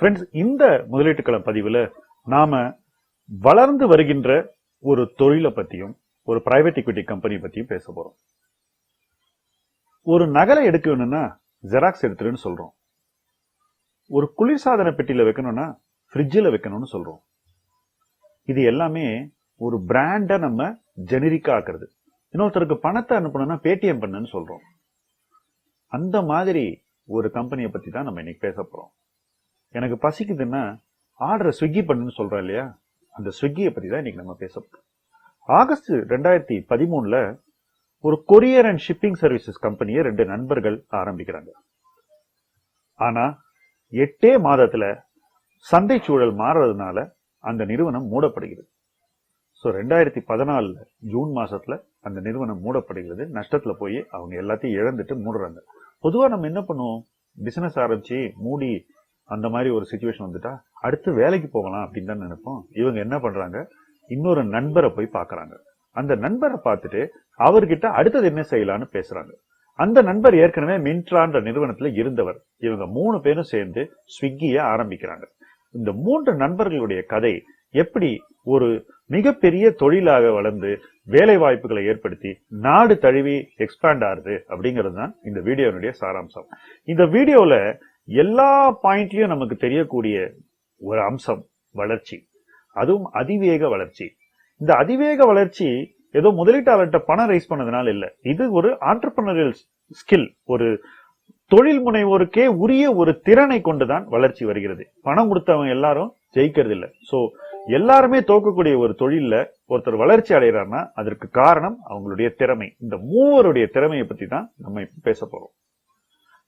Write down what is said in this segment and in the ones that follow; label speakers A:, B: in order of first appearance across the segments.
A: Friends இந்த முதலீட்டுக்களம் பதிவுல நாம வளர்ந்து வருகின்ற ஒரு தொழிலை பற்றியும் ஒரு பிரைவேட் இக்விட்டி கம்பெனி பத்தியும் பேச போறோம். ஒரு நகலை எடுக்க வேணும்னா ஜெராக்ஸ் எடுத்துருன்னு சொல்றோம். ஒரு குளிர்சாதன பெட்டியில் வைக்கணும்னா ஃப்ரிட்ஜில் வைக்கணும்னு சொல்றோம். இது எல்லாமே ஒரு பிராண்டை நம்ம ஜெனரிக்கா ஆக்குறது. இன்னொருத்தருக்கு பணத்தை அனுப்பணும்னா பேடிஎம் பண்ணுன்னு சொல்றோம். அந்த மாதிரி ஒரு கம்பெனியை பத்தி தான் நம்ம இன்னைக்கு பேச போறோம். எனக்கு பசிக்குதுன்னா ஆர்டரை ஸ்விக்கி பண்ணுன்னு சொல்றோம் இல்லையா? அந்த ஸ்விக்கியை பத்தி தான் இன்னைக்கு நம்ம பேச ஆகஸ்ட் ரெண்டாயிரத்தி பதிமூணுல ஒரு கொரியர் அண்ட் ஷிப்பிங் சர்வீசஸ் கம்பெனியை ரெண்டு நண்பர்கள் ஆரம்பிக்கிறாங்க. ஆனா எட்டே மாதத்துல சந்தை சூழல் மாறுறதுனால அந்த நிறுவனம் மூடப்படுகிறது. ஸோ ரெண்டாயிரத்தி பதினாலுல ஜூன் மாசத்துல அந்த நிறுவனம் மூடப்படுகிறது. நஷ்டத்தில் போய் அவங்க எல்லாத்தையும் இழந்துட்டு மூடுறாங்க. பொதுவாக நம்ம என்ன பண்ணுவோம்? பிசினஸ் ஆரம்பித்து மூடி அந்த மாதிரி ஒரு சுச்சுவேஷன் வந்துட்டா அடுத்து வேலைக்கு போகலாம் அப்படின்னு தான் நினைப்போம். இவங்க என்ன பண்றாங்க? இன்னொரு நண்பரை போய் பார்க்குறாங்க. அந்த நண்பரை பார்த்துட்டு அவர்கிட்ட அடுத்தது என்ன செய்யலாம்னு பேசுறாங்க. அந்த நண்பர் ஏற்கனவே மின்ட்ரான்ற நிறுவனத்துல இருந்தவர். இவங்க மூணு பேரும் சேர்ந்து ஸ்விக்கிய ஆரம்பிக்கிறாங்க. இந்த மூன்று நண்பர்களுடைய கதை எப்படி ஒரு மிகப்பெரிய தொழிலாக வளர்ந்து வேலை வாய்ப்புகளை ஏற்படுத்தி நாடு தழுவி எக்ஸ்பேண்ட் ஆகுது அப்படிங்கிறது தான் இந்த வீடியோனுடைய சாராம்சம். இந்த வீடியோல எல்லா பாயிண்ட்லையும் நமக்கு தெரியக்கூடிய ஒரு அம்சம் வளர்ச்சி. அதுவும் அதிவேக வளர்ச்சி. இந்த அதிவேக வளர்ச்சி ஏதோ முதலீட்டாளர்கிட்ட பணம் ரைஸ் பண்ணதுனால இல்லை. இது ஒரு ஆண்டர்பிரினரியல் ஸ்கில் ஒரு தொழில் முனைவோருக்கே உரிய ஒரு திறனை கொண்டுதான் வளர்ச்சி வருகிறது. பணம் கொடுத்தவங்க எல்லாரும் ஜெயிக்கிறது இல்லை. ஸோ எல்லாருமே தோக்கக்கூடிய ஒரு தொழில்ல ஒருத்தர் வளர்ச்சி அடைகிறாருன்னா அதற்கு காரணம் அவங்களுடைய திறமை. இந்த மூவருடைய திறமையை பத்தி தான் நம்ம பேச போறோம்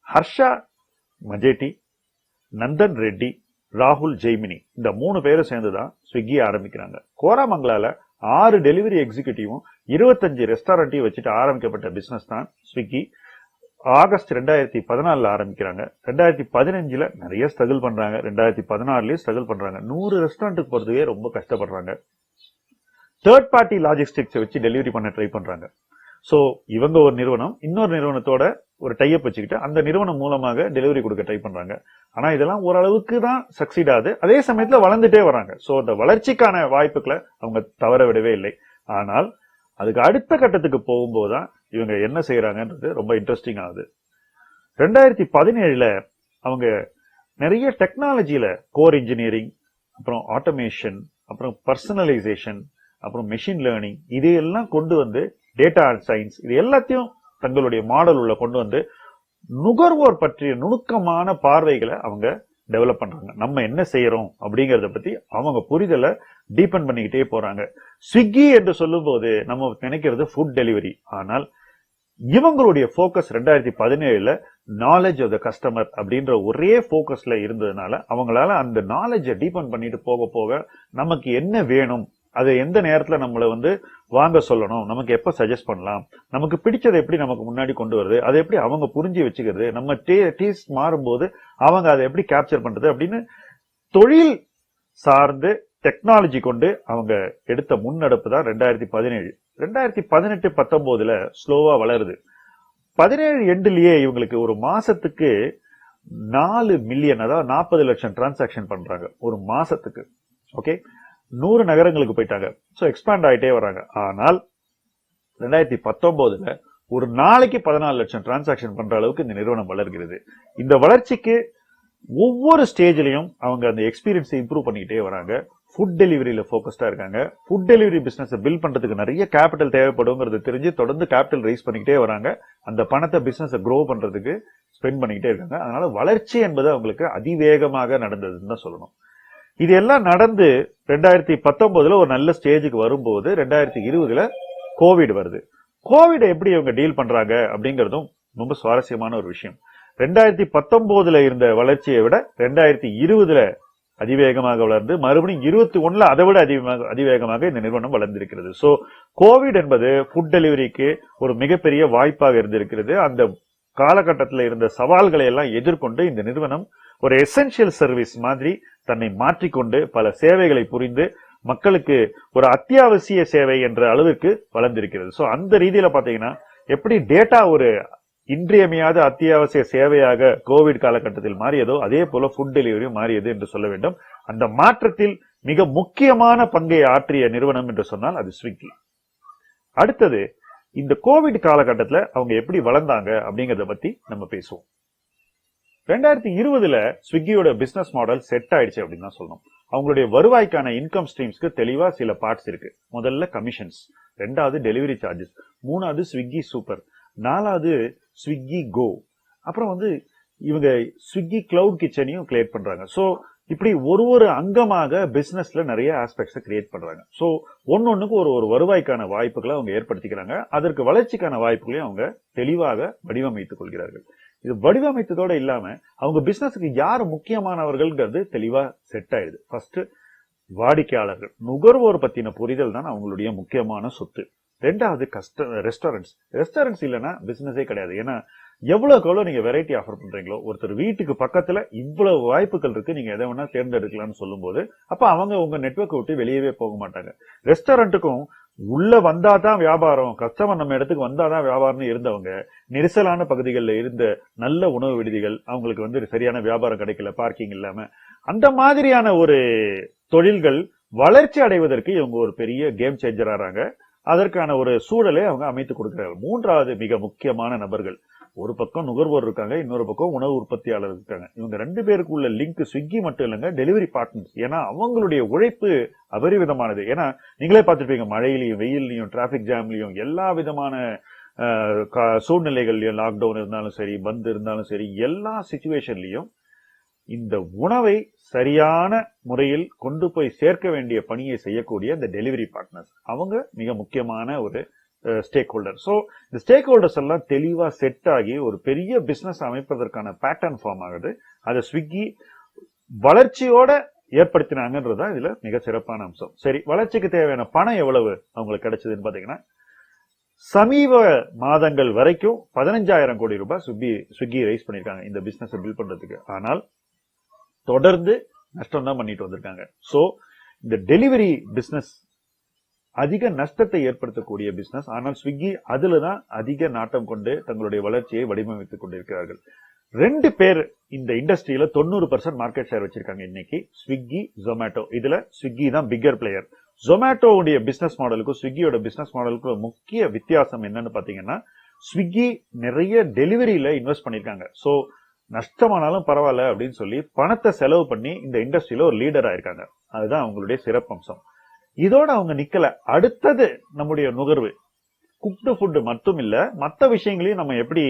A: ஹர்ஷா மஜேட்டி நந்தன் ரெட்டி ராகுல் ஜெய்மினி இந்த மூணு பேரும் சேர்ந்து தான் ஸ்விக்கி ஆரம்பிக்கிறாங்க. கோராமங்கலால ஆறு டெலிவரி எக்ஸிகியூட்டிவும் இருபத்தஞ்சு ரெஸ்டாரண்ட்டையும் வச்சுட்டு ஆரம்பிக்கப்பட்ட பிஸ்னஸ் தான் ஸ்விக்கி. ஆகஸ்ட் ரெண்டாயிரத்தி பதினாலில் ஆரம்பிக்கிறாங்க. ரெண்டாயிரத்தி பதினஞ்சில் நிறைய ஸ்ட்ரகிள் பண்ணுறாங்க ரெண்டாயிரத்தி பதினாறுலேயும் ஸ்ட்ரகிள் பண்ணுறாங்க நூறு ரெஸ்டாரண்ட்டுக்கு போறதுக்கே ரொம்ப கஷ்டப்படுறாங்க. தேர்ட் பார்ட்டி லாஜிஸ்டிக்ஸை வச்சு டெலிவரி பண்ண ட்ரை பண்ணுறாங்க ஸோ இவங்க ஒரு நிறுவனம். இன்னொரு நிறுவனத்தோட ஒரு டைப் வச்சுக்கிட்டு அந்த நிறுவனம் மூலமாக டெலிவரி கொடுக்க ட்ரை பண்றாங்க. ஆனா இதெல்லாம் ஓரளவுக்கு தான் சக்சீட் ஆகுது. அதே சமயத்துல வளர்ந்துட்டே வராங்க. சோ அந்த வளர்ச்சிக்கான வாய்ப்புகளை அவங்க தவற விடவே இல்லை. ஆனால் அதுக்கு அடுத்த கட்டத்துக்கு போகும்போது தான் இவங்க என்ன செய்யறாங்கன்றது ரொம்ப இன்ட்ரெஸ்டிங் ஆகுது. ரெண்டாயிரத்தி பதினேழுல அவங்க நிறைய டெக்னாலஜியில கோர் இன்ஜினியரிங் அப்புறம் ஆட்டோமேஷன் அப்புறம் பர்சனலைசேஷன் அப்புறம் மெஷின் லேர்னிங் இதையெல்லாம் கொண்டு வந்து டேட்டா சயின்ஸ் இது எல்லாத்தையும் தங்களுடைய மாடல் உள்ள கொண்டு வந்து நுகர்வோர் பற்றிய நுணுக்கமான பார்வைகளை அவங்க டெவலப் பண்றாங்க. நம்ம என்ன செய்யறோம் அப்படிங்கறத பத்தி அவங்க புரிதலை டீபன் பண்ணிக்கிட்டே போறாங்க. ஸ்விக்கி என்று சொல்லும்போது நம்ம நினைக்கிறது ஃபுட் டெலிவரி ஆனால் இவங்களுடைய ஃபோக்கஸ் ரெண்டாயிரத்தி பதினேழுல நாலேஜ் ஆஃப் த கஸ்டமர் அப்படின்ற ஒரே ஃபோக்கஸ்ல இருந்ததுனால அவங்களால அந்த நாலேஜை டீபன் பண்ணிட்டு போக போக நமக்கு என்ன வேணும் அதை எந்த நேரத்தில் நம்மளை வந்து வாங்க சொல்லணும்? நமக்கு எப்போ சஜஸ்ட் பண்ணலாம்? நமக்கு பிடிச்சதை எப்படி நமக்கு முன்னாடி கொண்டு வருது? அதை எப்படி அவங்க புரிஞ்சு வச்சுக்கிறது? நம்ம டே டீஸ் மாறும்போது அவங்க அதை எப்படி கேப்சர் பண்ணுறது அப்படின்னு தொழில் சார்ந்து டெக்னாலஜி கொண்டு அவங்க எடுத்த முன்னெடுப்பு தான் ரெண்டாயிரத்தி பதினேழு. ரெண்டாயிரத்தி பதினெட்டு பத்தொம்போதுல ஸ்லோவாக வளருது. பதினேழு எண்டுலயே இவங்களுக்கு ஒரு மாசத்துக்கு நாலு மில்லியன் அதாவது நாற்பது லட்சம் டிரான்சாக்ஷன் பண்றாங்க. ஒரு மாசத்துக்கு. ஓகே நூறு நகரங்களுக்கு போயிட்டாங்க. ஸோ எக்ஸ்பேண்ட் ஆகிட்டே வராங்க ஆனால் ரெண்டாயிரத்தி பத்தொம்போதுல ஒரு நாளைக்கு பதினாலு லட்சம் டிரான்சாக்ஷன் பண்ற அளவுக்கு இந்த நிறுவனம் வளர்கிறது. இந்த வளர்ச்சிக்கு ஒவ்வொரு ஸ்டேஜ்லையும் அவங்க அந்த எக்ஸ்பீரியன்ஸை இம்ப்ரூவ் பண்ணிக்கிட்டே வராங்க. ஃபுட் டெலிவரியில் ஃபோக்கஸ்டாக இருக்காங்க. ஃபுட் டெலிவரி பிஸ்னஸை பில் பண்ணுறதுக்கு நிறைய கேபிட்டல் தேவைப்படுங்கிறது தெரிஞ்சு தொடர்ந்து கேபிட்டல் ரைஸ் பண்ணிக்கிட்டே வராங்க. அந்த பணத்தை பிஸ்னஸை க்ரோ பண்ணுறதுக்கு ஸ்பெண்ட் பண்ணிக்கிட்டே இருக்காங்க. அதனால வளர்ச்சி என்பது அவங்களுக்கு அதிவேகமாக நடந்ததுன்னு தான் சொல்லணும். இது எல்லாம் நடந்து ரெண்டாயிரத்தி பத்தொன்பதுல ஒரு நல்ல ஸ்டேஜுக்கு வரும்போது ரெண்டாயிரத்தி இருபதுல கோவிட் வருது. கோவிடை எப்படி இவங்க டீல் பண்றாங்க அப்படிங்கிறதும் ரொம்ப சுவாரஸ்யமான ஒரு விஷயம். ரெண்டாயிரத்தி பத்தொன்பதுல இருந்த வளர்ச்சியை விட ரெண்டாயிரத்தி இருபதுல அதிவேகமாக வளர்ந்து மறுபடியும் இருபத்தி ஒண்ணுல அதை விட அதிகமாக அதிவேகமாக இந்த நிறுவனம் வளர்ந்திருக்கிறது. சோ கோவிட் என்பது ஃபுட் டெலிவரிக்கு ஒரு மிகப்பெரிய வாய்ப்பாக இருந்திருக்கிறது. அந்த காலகட்டத்தில் இருந்த சவால்களை எல்லாம் எதிர்கொண்டு இந்த நிறுவனம் ஒரு எசென்ஷியல் சர்வீஸ் மாதிரி தன்னை மாற்றிக்கொண்டு பல சேவைகளை புரிந்து மக்களுக்கு ஒரு அத்தியாவசிய சேவை என்ற அளவிற்கு வளர்ந்திருக்கிறது. சோ அந்த ரீதியில பாத்தீங்கன்னா எப்படி டேட்டா ஒரு இன்றியமையாத அத்தியாவசிய சேவையாக கோவிட் காலகட்டத்தில் மாறியதோ அதே போல ஃபுட் டெலிவரி மாறியது என்று சொல்ல வேண்டும். அந்த மாற்றத்தில் மிக முக்கியமான பங்கை ஆற்றிய நிறுவனம் என்று சொன்னால் அது ஸ்விக்கி அடுத்தது இந்த கோவிட் காலகட்டத்தில் அவங்க எப்படி வளர்ந்தாங்க அப்படிங்கிறத பத்தி நம்ம பேசுவோம். ரெண்டாயிரத்தி இருபதுல ஸ்விக்கியோட பிசினஸ் மாடல் செட் ஆயிடுச்சு அப்படின்னு தான் சொல்லணும். அவங்களுடைய வருவாய்க்கான இன்கம் ஸ்ட்ரீம்ஸ்க்கு தெளிவா சில பார்ட்ஸ் இருக்கு. முதல்ல கமிஷன்ஸ் ரெண்டாவது டெலிவரி சார்ஜஸ் மூணாவது ஸ்விக்கி சூப்பர் நாலாவது ஸ்விக்கி கோ அப்புறம் வந்து இவங்க ஸ்விக்கி கிளவுட் கிச்சனையும் கிரியேட் பண்றாங்க. ஸோ இப்படி ஒரு ஒரு அங்கமாக பிசினஸ்ல நிறைய ஆஸ்பெக்ட்ஸை கிரியேட் பண்றாங்க. ஸோ ஒன்னொன்னுக்கு ஒரு ஒரு வருவாய்க்கான வாய்ப்புகளை அவங்க ஏற்படுத்திக்கிறாங்க. அதற்கு வளர்ச்சிக்கான வாய்ப்புகளையும் அவங்க தெளிவாக வடிவமைத்துக் கொள்கிறார்கள். இது வடிவமைத்ததோட இல்லாம அவங்க பிசினஸுக்கு யார் முக்கியமானவர்கள்ங்கிறது தெளிவா செட் ஆயிடுது. ஃபர்ஸ்ட் வாடிக்கையாளர்கள். நுகர்வோர் பத்தின புரிதல் தான் அவங்களுடைய முக்கியமான சொத்து. ரெண்டாவது கஸ்ட ரெஸ்டாரண்ட்ஸ் ரெஸ்டாரண்ட்ஸ் இல்லைன்னா பிசினஸே கிடையாது. ஏன்னா எவ்வளவுக்கு எவ்வளவு நீங்க வெரைட்டி ஆஃபர் பண்றீங்களோ ஒருத்தர் வீட்டுக்கு பக்கத்துல இவ்வளவு வாய்ப்புகள் இருக்கு நீங்க எதை வேணா தேர்ந்தெடுக்கலாம்னு சொல்லும்போது அப்ப அவங்க உங்க நெட்வொர்க்கை விட்டு வெளியவே போக மாட்டாங்க. ரெஸ்டாரண்ட்டுக்கும் உள்ள வந்தாதான் வியாபாரம் கஸ்டமர் நம்ம இடத்துக்கு வந்தாதான் வியாபாரம்னு இருந்தவங்க நெரிசலான பகுதிகளில் இருந்த நல்ல உணவு விடுதிகள் அவங்களுக்கு வந்து சரியான வியாபாரம் கிடைக்கல பார்க்கிங் இல்லாம. அந்த மாதிரியான ஒரு தொழில்கள் வளர்ச்சி அடைவதற்கு இவங்க ஒரு பெரிய கேம் சேஞ்சர் அதற்கான ஒரு சூழலை அவங்க அமைத்து கொடுக்கிறார்கள். மூன்றாவது மிக முக்கியமான நபர்கள் ஒரு பக்கம் நுகர்வோர் இருக்காங்க இன்னொரு பக்கம் உணவு உற்பத்தியாளர் இருக்காங்க. இவங்க ரெண்டு பேருக்கு உள்ள லிங்க் ஸ்விக்கி மட்டும் இல்லைங்க டெலிவரி பார்ட்னர்ஸ் ஏன்னா அவங்களுடைய உழைப்பு அபரிவிதமானது. ஏன்னா நீங்களே பார்த்துருப்பீங்க மழையிலையும் வெயிலையும் டிராபிக் ஜாம்லையும் எல்லா விதமான சூழ்நிலைகள்லையும் கா- லாக்டவுன் இருந்தாலும் சரி பந்து இருந்தாலும் சரி எல்லா சுச்சுவேஷன்லையும் இந்த உணவை சரியான முறையில் கொண்டு போய் சேர்க்க வேண்டிய பணியை செய்யக்கூடிய இந்த டெலிவரி பார்ட்னர்ஸ் அவங்க மிக முக்கியமான ஒரு ஸ்டேக் ஹோல்டர் ஸோ இந்த ஸ்டேக் ஹோல்டர்ஸ் எல்லாம் தெளிவாக செட் ஆகி ஒரு பெரிய பிஸ்னஸ் அமைப்பதற்கான பேட்டர்ன் ஃபார்ம் ஆகுது. அதை ஸ்விக்கி வளர்ச்சியோட ஏற்படுத்தினாங்கன்றது தான் இதுல மிக சிறப்பான அம்சம். சரி வளர்ச்சிக்கு தேவையான பணம் எவ்வளவு அவங்களுக்கு கிடைச்சதுன்னு பாத்தீங்கன்னா சமீப மாதங்கள் வரைக்கும் பதினஞ்சாயிரம் கோடி ரூபாய் ஸ்விக்கி ஸ்விக்கி ரைஸ் பண்ணிருக்காங்க இந்த பிசினஸ் பில்ட் பண்றதுக்கு. ஆனால் தொடர்ந்து நஷ்டம் தான் பண்ணிட்டு வந்திருக்காங்க. ஸோ இந்த டெலிவரி பிஸ்னஸ் அதிக நஷ்டத்தை ஏற்படுத்தக்கூடிய பிசினஸ் ஆனால் ஸ்விக்கி அதுல தான் அதிக நாட்டம் கொண்டு தங்களுடைய வளர்ச்சியை வடிவமைத்துக் கொண்டிருக்கிறார்கள். ரெண்டு பேர் இந்த இண்டஸ்ட்ரியில தொண்ணூறு பர்சன்ட் மார்க்கெட் ஷேர் வச்சிருக்காங்க இன்னைக்கு. ஸ்விக்கி ஜொமேட்டோ இதுல ஸ்விக்கி தான் பிக்கர் பிளேயர் ஜொமேட்டோவுடைய பிசினஸ் மாடலுக்கும் ஸ்விக்கியோட பிசினஸ் மாடலுக்கும் முக்கிய வித்தியாசம் என்னன்னு பாத்தீங்கன்னா ஸ்விக்கி நிறைய டெலிவரியில இன்வெஸ்ட் பண்ணிருக்காங்க. ஸோ நஷ்டமானாலும் பரவாயில்ல அப்படின்னு சொல்லி பணத்தை செலவு பண்ணி இந்த இண்டஸ்ட்ரியில ஒரு லீடர் ஆயிருக்காங்க. அதுதான் அவங்களுடைய சிறப்பம்சம். இதோட அவங்க நிக்கல. அடுத்தது நம்முடைய நுகர்வு. குக்டு ஃபுட்டு மட்டும் இல்ல மற்ற விஷயங்களையும் நம்ம எப்படி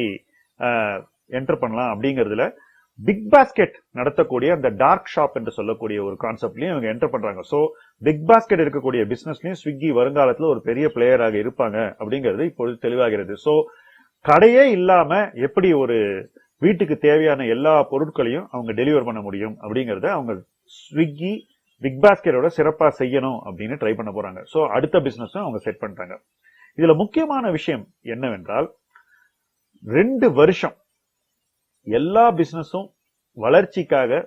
A: என்டர் பண்ணலாம் அப்படிங்கறதுல பிக் பாஸ்கெட் நடத்தக்கூடிய அந்த டார்க் ஷாப் என்று சொல்லக்கூடிய ஒரு கான்செப்ட்லயும் இவங்க என்டர் பண்றாங்க. சோ பிக் பாஸ்கெட் இருக்கக்கூடிய பிசினஸ்லயும் ஸ்விக்கி வருங்காலத்துல ஒரு பெரிய பிளேயராக இருப்பாங்க அப்படிங்கிறது இப்பொழுது தெளிவாகிறது. சோ கடையே இல்லாம எப்படி ஒரு வீட்டுக்கு தேவையான எல்லா பொருட்களையும் அவங்க டெலிவர் பண்ண முடியும் அப்படிங்கறத அவங்க ஸ்விக்கி பிக் பாஸ்கெட்டோட சிறப்பா செய்யணும் அப்படின்னு ட்ரை பண்ண போறாங்க. சோ அடுத்த பிஸ்னஸும் அவங்க செட் பண்றாங்க. இதுல முக்கியமான விஷயம் என்னவென்றால் ரெண்டு வருஷம் எல்லா பிசினஸும் வளர்ச்சிக்காக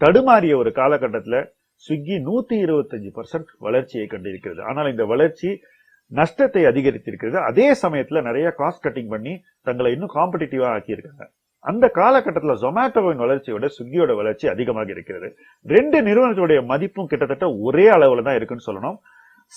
A: தடுமாறிய ஒரு காலகட்டத்தில் ஸ்விக்கி நூத்தி இருபத்தஞ்சு பர்சன்ட் வளர்ச்சியை கண்டிருக்கிறது. ஆனால் இந்த வளர்ச்சி நஷ்டத்தை அதிகரித்திருக்கிறது. அதே சமயத்துல நிறைய காஸ்ட் கட்டிங் பண்ணி தங்களை இன்னும் காம்படிட்டிவா ஆக்கியிருக்காங்க. அந்த காலகட்டத்தில் ஜொமேட்டோவின் வளர்ச்சியோட ஸ்விக்கியோட வளர்ச்சி அதிகமாக இருக்கிறது. ரெண்டு நிறுவனத்துடைய மதிப்பும் கிட்டத்தட்ட ஒரே அளவில் தான் இருக்குன்னு சொல்லணும்.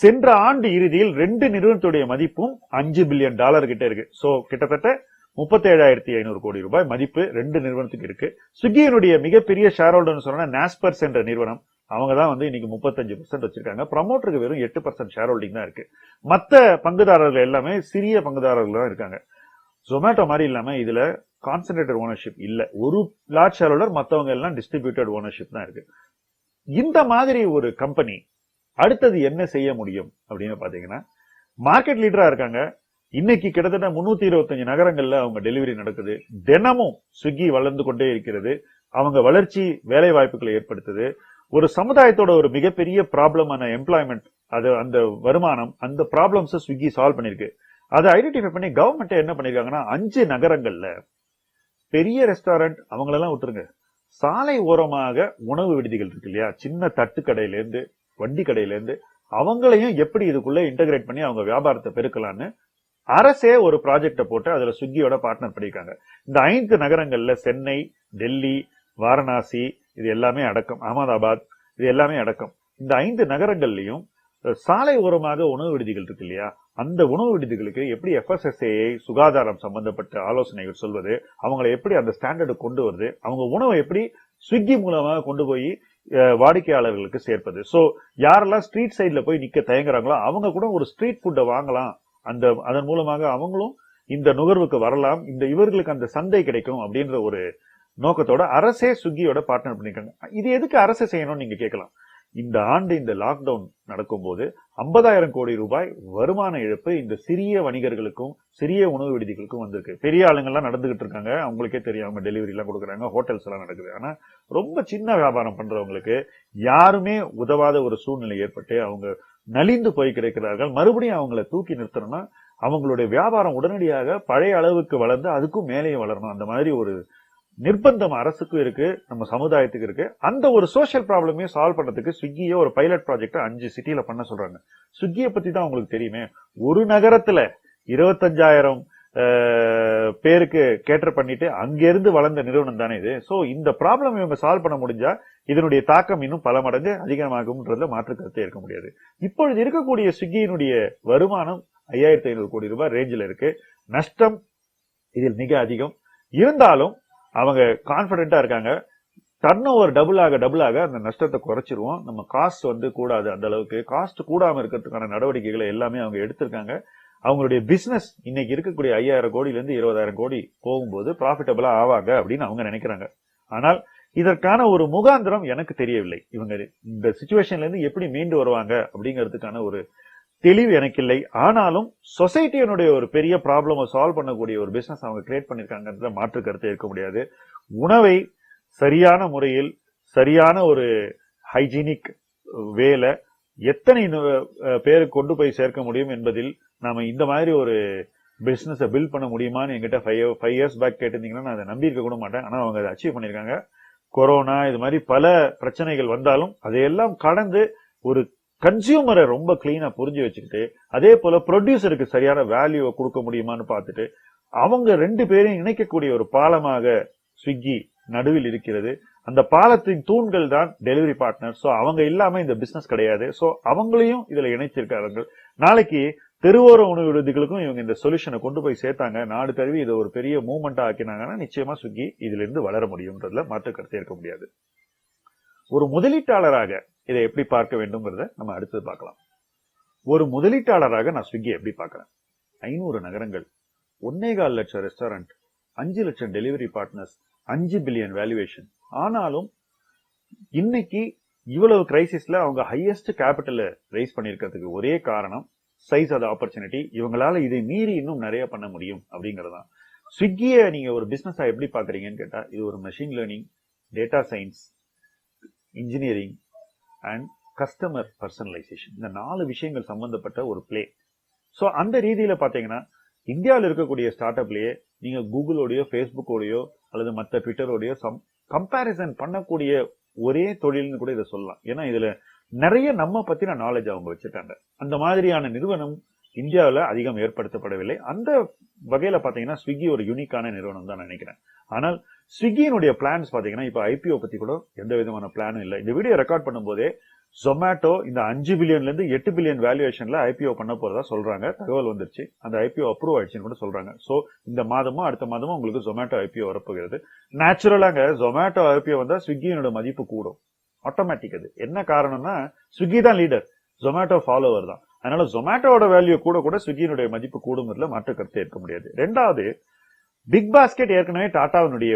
A: சென்ற ஆண்டு இறுதியில் ரெண்டு நிறுவனத்துடைய மதிப்பும் அஞ்சு பில்லியன் டாலர் கிட்ட இருக்கு. சோ கிட்டத்தட்ட முப்பத்தேழாயிரத்தி ஐநூறு கோடி ரூபாய் மதிப்பு ரெண்டு நிறுவனத்துக்கு இருக்கு. ஸ்விக்கியினுடைய மிகப்பெரிய ஷேர் ஹோல்டர்னு சொன்னா நாஸ்பர்ஸ் என்ற நிறுவனம். அவங்க தான் வந்து இன்னைக்கு முப்பத்தஞ்சு பர்சன்ட் வச்சிருக்காங்க. ப்ரமோட்டருக்கு வெறும் எட்டு பர்சன்ட் ஷேர் ஹோல்டிங் தான் இருக்கு. மற்ற பங்குதாரர்கள் எல்லாமே சிறிய பங்குதாரர்கள் தான் இருக்காங்க. ஜொமேட்டோ மாதிரி இல்லாம இதுல கான்சன்ட்ரேட்டட் ஓனர்ஷிப் இல்ல. ஒரு லார்ஜ் ஷேர் ஹோல்டர் மத்தவங்க எல்லாம் டிஸ்ட்ரிபியூட்டட் ஓனர்ஷிப் தான் இருக்கு. இந்த மாதிரி ஒரு கம்பெனி அடுத்தது என்ன செய்ய முடியும் அப்படின்னு பார்த்தீங்கன்னா மார்க்கெட் லீடரா இருக்காங்க. இன்னைக்கு கிட்டத்தட்ட முன்னூத்தி இருபத்தஞ்சு நகரங்கள்ல அவங்க டெலிவரி நடக்குது. தினமும் ஸ்விக்கி வளர்ந்து கொண்டே இருக்கிறது. அவங்க வளர்ச்சி வேலை வாய்ப்புகளை ஏற்படுத்துது. ஒரு சமுதாயத்தோட ஒரு மிகப்பெரிய ப்ராப்ளமான எம்ப்ளாய்மெண்ட் அது அந்த வருமானம் அந்த ப்ராப்ளம்ஸை ஸ்விக்கி சால்வ் பண்ணிருக்கு. அதை ஐடென்டிஃபை பண்ணி கவர்மெண்ட் என்ன பண்ணிருக்காங்கன்னா அஞ்சு நகரங்கள்ல பெரிய ரெஸ்டாரண்ட் அவங்களெல்லாம் விட்டுருங்க. சாலை ஓரமாக உணவு விடுதிகள் இருக்கு இல்லையா? சின்ன தட்டு கடையிலேருந்து வண்டி கடையிலேருந்து அவங்களையும் எப்படி இதுக்குள்ள இன்டகிரேட் பண்ணி அவங்க வியாபாரத்தை பெருக்கலான்னு அரசே ஒரு ப்ராஜெக்ட போட்டு அதுல ஸ்விக்கியோட பார்ட்னர் பண்ணியிருக்காங்க. இந்த ஐந்து நகரங்கள்ல சென்னை டெல்லி வாரணாசி இது எல்லாமே அடக்கம். அகமதாபாத் இது எல்லாமே அடக்கம். இந்த ஐந்து நகரங்கள்லயும் சாலை ஓரமாக உணவு விடுதிகள் இருக்கு இல்லையா? அந்த உணவு விடுதிகளுக்கு எப்படி எஃப்எஸ்எஸ்ஏ சுகாதாரம் சம்பந்தப்பட்ட ஆலோசனைகள் சொல்வது அவங்களை எப்படி அந்த ஸ்டாண்டர்டு கொண்டு வருது அவங்க உணவை எப்படி ஸ்விக்கி மூலமாக கொண்டு போய் வாடிக்கையாளர்களுக்கு சேர்ப்பது. ஸோ யாரெல்லாம் ஸ்ட்ரீட் சைடில் போய் நிற்க தயங்குறாங்களோ அவங்க கூட ஒரு ஸ்ட்ரீட் ஃபுட்டை வாங்கலாம். அந்த அதன் மூலமாக அவங்களும் இந்த நுகர்வுக்கு வரலாம். இந்த இவர்களுக்கு அந்த சந்தை கிடைக்கும் அப்படின்ற ஒரு நோக்கத்தோட அரசே ஸ்விக்கியோட பார்ட்னர் பண்ணிருக்காங்க. இது எதுக்கு அரசு செய்யணும்னு நீங்க கேட்கலாம்? இந்த ஆண்டு இந்த லாக்டவுன் நடக்கும்போது ஐம்பதாயிரம் கோடி ரூபாய் வருமான இழப்பு இந்த சிறிய வணிகர்களுக்கும் சிறிய உணவு விடுதிகளுக்கும் வந்திருக்கு. பெரிய ஆளுங்கள்லாம் நடந்துகிட்டு இருக்காங்க. அவங்களுக்கே தெரியாம டெலிவரி எல்லாம் கொடுக்குறாங்க. ஹோட்டல்ஸ் எல்லாம் நடக்குது. ஆனா ரொம்ப சின்ன வியாபாரம் பண்றவங்களுக்கு யாருமே உதவாத ஒரு சூழ்நிலை ஏற்பட்டு அவங்க நலிந்து போய் கிடைக்கிறார்கள். மறுபடியும் அவங்கள தூக்கி நிறுத்தணும்னா அவங்களுடைய வியாபாரம் உடனடியாக பழைய அளவுக்கு வளர்ந்து அதுக்கும் மேலேயும் வளரணும். அந்த மாதிரி ஒரு நிர்பந்தம் அரசுக்கும் இருக்கு நம்ம சமுதாயத்துக்கு இருக்கு. அந்த ஒரு சோஷியல் ப்ராப்ளமையும் சால்வ் பண்றதுக்கு ஸ்விக்கியே ஒரு பைலட் ப்ராஜெக்ட் அஞ்சு சிட்டியில பண்ண சொல்றாங்க. ஸ்விக்கியை பத்தி தான் உங்களுக்கு தெரியுமே. ஒரு நகரத்துல இருபத்தஞ்சாயிரம் பேருக்கு கேட்டர் பண்ணிட்டு அங்கிருந்து வளர்ந்த நிறுவனம் தானே இது. சோ இந்த ப்ராப்ளம் இவங்க சால்வ் பண்ண முடிஞ்சா இதனுடைய தாக்கம் இன்னும் பல மடங்கு அதிகமாகும்ன்றதுல மாற்று கருத்தே இருக்க முடியாது. இப்பொழுது இருக்கக்கூடிய ஸ்விக்கியினுடைய வருமானம் ஐயாயிரத்தி ஐநூறு கோடி ரூபாய் ரேஞ்சில் இருக்கு. நஷ்டம் இதில் மிக அதிகம். இருந்தாலும் அவங்க கான்பிடென்ட்டா இருக்காங்க. டர்ன் ஓவர் டபுள் ஆக டபுள் ஆக அந்த நஷ்டத்தை குறைச்சிருவோம். நம்ம காஸ்ட் வந்து கூடாது அந்த அளவுக்கு. காஸ்ட் கூடாம இருக்கிறதுக்கான நடவடிக்கைகளை எல்லாமே அவங்க எடுத்திருக்காங்க. அவங்களுடைய பிசினஸ் இன்னைக்கு இருக்கக்கூடிய ஐயாயிரம் கோடியில இருந்து இருபதாயிரம் கோடி போகும்போது ப்ராஃபிட்டபிளா ஆவாங்க அப்படின்னு அவங்க நினைக்கிறாங்க. ஆனால் இதற்கான ஒரு முகாந்திரம் எனக்கு தெரியவில்லை. இவங்க இந்த சுச்சுவேஷன்ல இருந்து எப்படி மீண்டு வருவாங்க அப்படிங்கிறதுக்கான ஒரு தெளிவு எனக்கு இல்லை ஆனாலும் சொசைட்டியினுடைய ஒரு பெரிய ப்ராப்ளமை சால்வ் பண்ணக்கூடிய ஒரு பிசினஸ் அவங்க கிரியேட் பண்ணிருக்காங்கன்றத மாற்று கருத்து இருக்க முடியாது. உணவை சரியான முறையில் சரியான ஒரு ஹைஜீனிக் வேலை எத்தனை நு- பேருக்கு கொண்டு போய் சேர்க்க முடியும் என்பதில் நாம இந்த மாதிரி ஒரு பிஸ்னஸை பில்ட் பண்ண முடியுமான்னு என்கிட்ட ஃபைவ் ஃபைவ் இயர்ஸ் பேக் கேட்டிருந்தீங்கன்னா நான் அதை நம்பி கூட மாட்டேன். ஆனால் அவங்க அதை அச்சீவ் பண்ணிருக்காங்க. கொரோனா இது மாதிரி பல பிரச்சனைகள் வந்தாலும் அதையெல்லாம் கடந்து ஒரு கன்சியூமரை ரொம்ப கிளீனா புரிஞ்சு வச்சுக்கிட்டு அதே போல ப்ரொடியூசருக்கு சரியான வேல்யூவை கொடுக்க முடியுமான்னு பார்த்துட்டு அவங்க ரெண்டு பேரையும் இணைக்கக்கூடிய ஒரு பாலமாக ஸ்விக்கி நடுவில் இருக்கிறது. அந்த பாலத்தின் தூண்கள் தான் டெலிவரி பார்ட்னர் ஸோ அவங்க இல்லாம இந்த பிசினஸ் கிடையாது. ஸோ அவங்களையும் இதுல இணைச்சிருக்கார்கள் நாளைக்கு தெருவோர உணவு விடுதிகளுக்கும் இவங்க இந்த சொல்யூஷனை கொண்டு போய் சேர்த்தாங்க. நாடு தழுவி இதை ஒரு பெரிய மூவ்மெண்டா ஆக்கினாங்கன்னா நிச்சயமா ஸ்விக்கி இதுல இருந்து வளர முடியும்ன்றதுல மாற்று கருத்தை இருக்க முடியாது. ஒரு முதலீட்டாளராக இதை எப்படி பார்க்க வேண்டும்ங்கிறத நம்ம அடுத்தது பார்க்கலாம். ஒரு முதலீட்டாளராக நான் ஸ்விக்கியை எப்படி பார்க்குறேன்? ஐநூறு நகரங்கள் ஒன்னே கால் லட்சம் ரெஸ்டாரண்ட் அஞ்சு லட்சம் டெலிவரி பார்ட்னர்ஸ் அஞ்சு பில்லியன் வேல்யூவேஷன் ஆனாலும் இன்னைக்கு இவ்வளவு கிரைசிஸ்ல அவங்க ஹையஸ்ட் கேபிட்டல் ரைஸ் பண்ணியிருக்கிறதுக்கு ஒரே காரணம் சைஸ் ஆஃப் ஆப்பர்ச்சுனிட்டி இவங்களால இதை மீறி இன்னும் நிறைய பண்ண முடியும் அப்படிங்கறதுதான். ஸ்விக்கியை நீங்க ஒரு பிசினஸா எப்படி பாக்குறீங்கன்னு கேட்டா இது ஒரு machine learning data science engineering and customer personalisation இந்த நாலு விஷயங்கள் சம்பந்தப்பட்ட ஒரு பிளே ஸோ அந்த ரீதியில பாத்தீங்கன்னா இந்தியாவில் இருக்கக்கூடிய ஸ்டார்ட் அப்லேயே நீங்க கூகுளோடையோ ஃபேஸ்புக்கோடையோ அல்லது மற்ற ட்விட்டரோடயோ கம்பேரிசன் பண்ணக்கூடிய ஒரே தொழில்னு கூட இதை சொல்லலாம். ஏன்னா இதுல நிறைய நம்ம பத்தின நாலேஜ் அவங்க வச்சுட்டாங்க அந்த மாதிரியான நிறுவனம் இந்தியாவில் அதிகம் ஏற்படுத்தப்படவில்லை. அந்த வகையில் பார்த்தீங்கன்னா ஸ்விக்கி ஒரு யூனிக்கான நிறுவனம் தான் நினைக்கிறேன். ஆனால் ஸ்விக்கியினுடைய பிளான்ஸ் பார்த்தீங்கன்னா இப்போ ஐபிஓ பற்றி கூட எந்த விதமான பிளானும் இல்லை. இந்த வீடியோ ரெக்கார்ட் பண்ணும்போதே ஜொமேட்டோ இந்த அஞ்சு பில்லியன்லேருந்து எட்டு பில்லியன் வேல்யூவேஷனில் ஐபிஓ பண்ண போகிறதா சொல்கிறாங்க தகவல் வந்துருச்சு. அந்த ஐபிஓ அப்ரூவ் ஆயிடுச்சுன்னு கூட சொல்கிறாங்க ஸோ இந்த மாதமும் அடுத்த மாதமும் உங்களுக்கு ஜொமேட்டோ ஐபிஓ வரப்போகிறது. நேச்சுரலாங்க ஜொமேட்டோ ஐபிஓ வந்தால் ஸ்விக்கியினோட மதிப்பு கூடும். ஆட்டோமேட்டிக் அது. என்ன காரணம்னா ஸ்விக்கி தான் லீடர் ஜொமேட்டோ ஃபாலோவர் தான். அதனால ஜொமேட்டோட வேல்யூ கூட கூட ஸ்விக்கியினுடைய மதிப்பு கூடுங்கிறதுல மாற்று கருத்தே இருக்க முடியாது. ரெண்டாவது பிக் பாஸ்கெட் ஏற்கனவே டாட்டாவினுடைய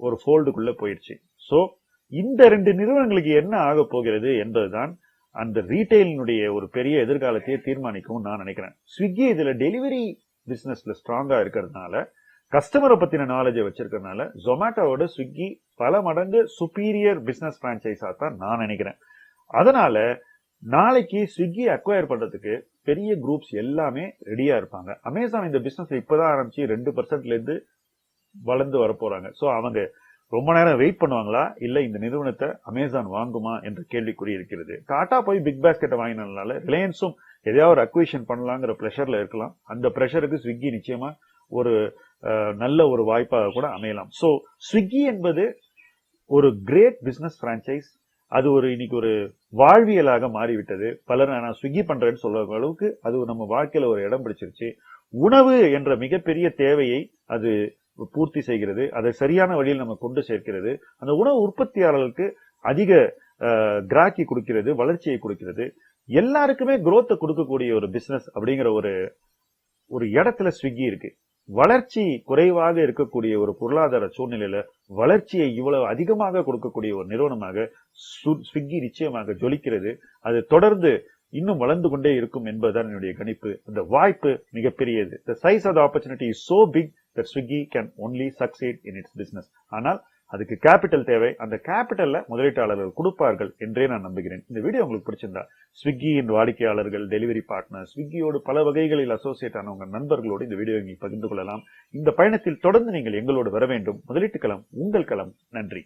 A: ஒரு ஃபோல்டுக்குள்ள போயிடுச்சு ஸோ இந்த ரெண்டு நிறுவனங்களுக்கு என்ன ஆக போகிறது என்பதுதான் அந்த ரீட்டைலினுடைய ஒரு பெரிய எதிர்காலத்தையே தீர்மானிக்கும் நான் நினைக்கிறேன். ஸ்விக்கி இதுல டெலிவரி பிசினஸ்ல ஸ்ட்ராங்கா இருக்கிறதுனால கஸ்டமரை பத்தின நாலேஜை வச்சிருக்கிறதுனால ஜொமேட்டோவோட ஸ்விக்கி பல மடங்கு சுப்பீரியர் பிசினஸ் பிரான்ச்சைஸா தான் நான் நினைக்கிறேன். அதனால நாளைக்கு ஸ்விக்கி அக்வயர் பண்றதுக்கு பெரிய குரூப்ஸ் எல்லாமே ரெடியா இருப்பாங்க. அமேசான் இந்த பிசினஸ் இப்பதான் ஆரம்பிச்சு ரெண்டு பர்சன்ட்ல இருந்து வளர்ந்து வர போறாங்க. சோ அவங்க ரொம்ப நேரம் வெயிட் பண்ணுவாங்களா? இல்ல இந்த நிறுவனத்தை அமேசான் வாங்குமா என்ற கேள்விக்குறி இருக்கிறது. டாடா போய் பிக் பாஸ்கெட்டை வாங்கினதுனால ரிலையன்ஸும் எதையாவது ஒரு அக்விஷன் பண்ணலாங்கிற ப்ரெஷர்ல இருக்கலாம். அந்த ப்ரெஷருக்கு ஸ்விக்கி நிச்சயமா ஒரு நல்ல ஒரு வாய்ப்பாக கூட அமையலாம். ஸோ ஸ்விக்கி என்பது ஒரு கிரேட் பிசினஸ் பிரான்ச்சைஸ் அது ஒரு இன்னைக்கு ஒரு வாழ்வியலாக மாறிவிட்டது. பலர் நான் ஸ்விக்கி பண்றேன்னு சொல்ற அளவுக்கு அது நம்ம வாழ்க்கையில ஒரு இடம் பிடிச்சிருச்சு. உணவு என்ற மிகப்பெரிய தேவையை அது பூர்த்தி செய்கிறது. அதை சரியான வழியில் நம்ம கொண்டு சேர்க்கிறது. அந்த உணவு உற்பத்தியாளர்களுக்கு அதிக கிராக்கி கொடுக்கிறது வளர்ச்சியை கொடுக்கிறது. எல்லாருக்குமே குரோத்தை கொடுக்கக்கூடிய ஒரு பிசினஸ் அப்படிங்கிற ஒரு ஒரு இடத்துல ஸ்விக்கி இருக்கு. வளர்ச்சி குறைவாக இருக்கக்கூடிய ஒரு பொருளாதார சூழ்நிலையில வளர்ச்சியை இவ்வளவு அதிகமாக கொடுக்கக்கூடிய ஒரு நிறுவனமாக சு- ஸ்விக்கி நிச்சயமாக ஜொலிக்கிறது. அது தொடர்ந்து இன்னும் வளர்ந்து கொண்டே இருக்கும் என்பதுதான் என்னுடைய கணிப்பு. அந்த வாய்ப்பு மிகப்பெரியது. The size of opportunity opportunity so big the Swiggy can only succeed in its business ஆனால் அதுக்கு கேபிட்டல் தேவை. அந்த கேபிட்டல்ல முதலீட்டாளர்கள் கொடுப்பார்கள் என்றே நான் நம்புகிறேன். இந்த வீடியோ உங்களுக்கு பிடிச்சிருந்தா ஸ்விக்கியின் வாடிக்கையாளர்கள் டெலிவரி பார்ட்னர் ஸ்விக்கியோடு பல வகைகளில் அசோசியேட் ஆன நண்பர்களோடு இந்த வீடியோ நீங்கள் பகிர்ந்து கொள்ளலாம். இந்த பயணத்தில் தொடர்ந்து நீங்கள் எங்களோடு வர வேண்டும். முதலீட்டு களம் உங்கள் களம். நன்றி.